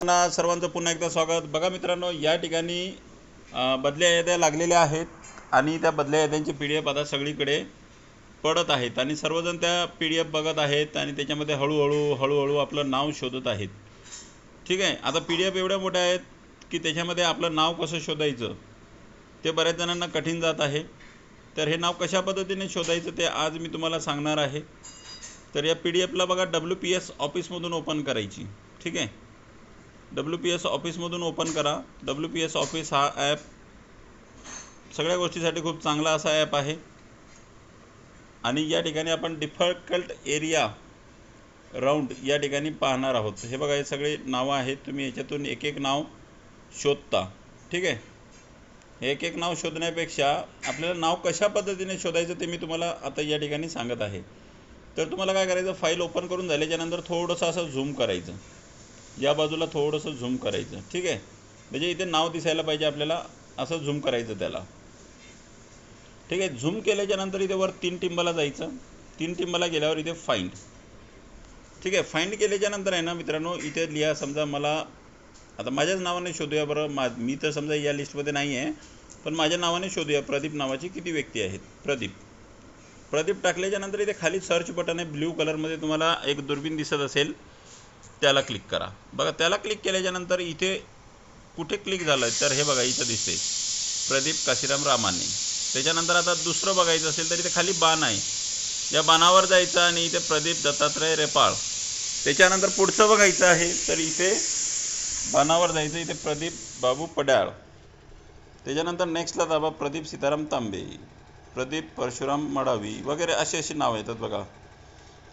ना सर्वांचं पुन्हा एकदा स्वागत. बघा मित्रांनो या ठिकाणी बदल्या याद्या लागलेल्या आहेत आणि त्या बदल्या याद्यांची पी डी एफ आता सगळीकडे पडत आहेत आणि सर्वजण त्या पी डी एफ बघत आहेत आणि त्याच्यामध्ये हळूहळू हळूहळू आपलं नाव शोधत आहेत. ठीक आहे आता पी डी एफ एवढ्या मोठ्या आहेत की त्याच्यामध्ये आपलं नाव कसं शोधायचं ते बऱ्याच जणांना कठीण जात आहे. तर हे नाव कशा पद्धतीने शोधायचं ते आज मी तुम्हाला सांगणार आहे. तर या पी डी एफला बघा डब्ल्यू पी एस ऑफिसमधून ओपन करायची. ठीक आहे? डब्ल्यू पी एस ऑफिसमधून ओपन करा. डब्ल्यू पी एस ऑफिस हा ॲप सगळ्या गोष्टीसाठी खूप चांगला असा ॲप आहे. आणि या ठिकाणी आपण डिफिकल्ट एरिया राऊंड या ठिकाणी पाहणार आहोत. हे बघा हे सगळे नावं आहेत. तुम्ही याच्यातून एक एक नाव शोधता. ठीक आहे? एक एक नाव शोधण्यापेक्षा आपल्याला नाव कशा पद्धतीने शोधायचं ते मी तुम्हाला आता या ठिकाणी सांगत आहे. तर तुम्हाला काय करायचं? फाईल ओपन करून झाल्याच्यानंतर थोडंसं असं झूम करायचं. या बाजूला थोडंसं झूम करायचं. ठीक आहे? म्हणजे इथे नाव दिसायला पाहिजे आपल्याला असं झूम करायचं त्याला. ठीक आहे? झूम केल्याच्यानंतर इथे वर तीन टिंबाला जायचं. तीन टिंबाला गेल्यावर इथे फाइंड ठीक आहे? फाइंड केल्याच्यानंतर आहे ना मित्रांनो इथे लिहा समजा मला आता माझ्याच नावाने शोधूया बरं. मा मी तर समजा या लिस्टमध्ये नाही आहे पण माझ्या नावाने शोधूया. प्रदीप नावाची किती व्यक्ती आहेत? प्रदीप. प्रदीप टाकल्याच्यानंतर इथे खाली सर्च बटन आहे. ब्ल्यू कलरमध्ये तुम्हाला एक दुर्बीण दिसत असेल. त्याला क्लिक करा. बघा त्याला क्लिक केल्याच्यानंतर इथे कुठे क्लिक झालं तर हे बघा इथं दिसते प्रदीप काशीराम रामाने. त्याच्यानंतर आता दुसरं बघायचं असेल तर इथे खाली बाण आहे. या बाणावर जायचं आणि इथे प्रदीप दत्तात्रय रेपाळ. त्याच्यानंतर पुढचं बघायचं आहे तर इथे बाणावर जायचं इथे प्रदीप बाबू पड्याळ. त्याच्यानंतर नेक्स्टला दाबा प्रदीप सीताराम तांबे. प्रदीप परशुराम मडावी. वगैरे अशी अशी नावं येतात बघा.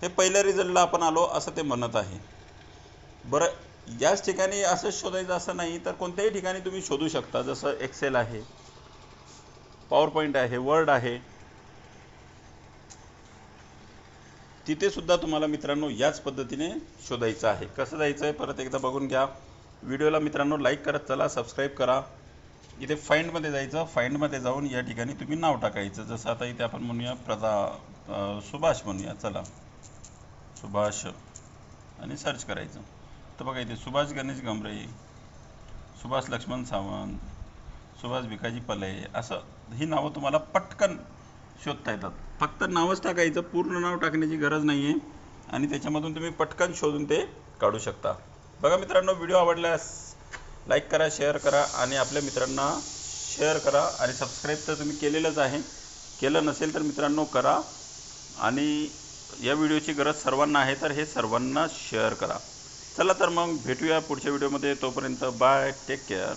हे पहिल्या रिझल्टला आपण आलो असं ते म्हणत आहे. बरं याच ठिकाणी असं शोधायचं असं नाही तर कोणत्याही ठिकाणी तुम्ही शोधू शकता. जसं एक्सेल आहे पॉवर पॉईंट आहे वर्ड आहे. तिथे सुद्धा तुम्हाला मित्रांनो याच पद्धतीने शोधायचं आहे. कसं जायचं आहे परत एकदा बघून घ्या. व्हिडिओला मित्रांनो लाईक करत चला सबस्क्राईब करा. इथे फाईंडमध्ये जायचं. फाईंडमध्ये जाऊन या ठिकाणी तुम्ही नाव टाकायचं. जसं आता इथे आपण म्हणूया प्रजा सुभाष म्हणूया. चला. सुभाष. आणि सर्च करायचं. तर बघा इथे सुभाष गणेश गमरे सुभाष लक्ष्मण सावंत सुभाष भिकाजी पले असं ही नावं तुम्हाला पटकन शोधता येतात. फक्त नावच टाकायचं पूर्ण नाव टाकण्याची गरज नाही आहे आणि त्याच्यामधून तुम्ही पटकन शोधून ते काढू शकता. बघा मित्रांनो व्हिडिओ आवडल्यास लाईक करा शेअर करा आणि आपल्या मित्रांना शेअर करा आणि सबस्क्राईब तर तुम्ही केलेलंच आहे. केलं नसेल तर मित्रांनो करा आणि या व्हिडिओची गरज सर्वांना आहे तर हे सर्वांना शेअर करा. चला तर मग भेटूया पुढच्या व्हिडिओमध्ये. तोपर्यंत बाय टेक केअर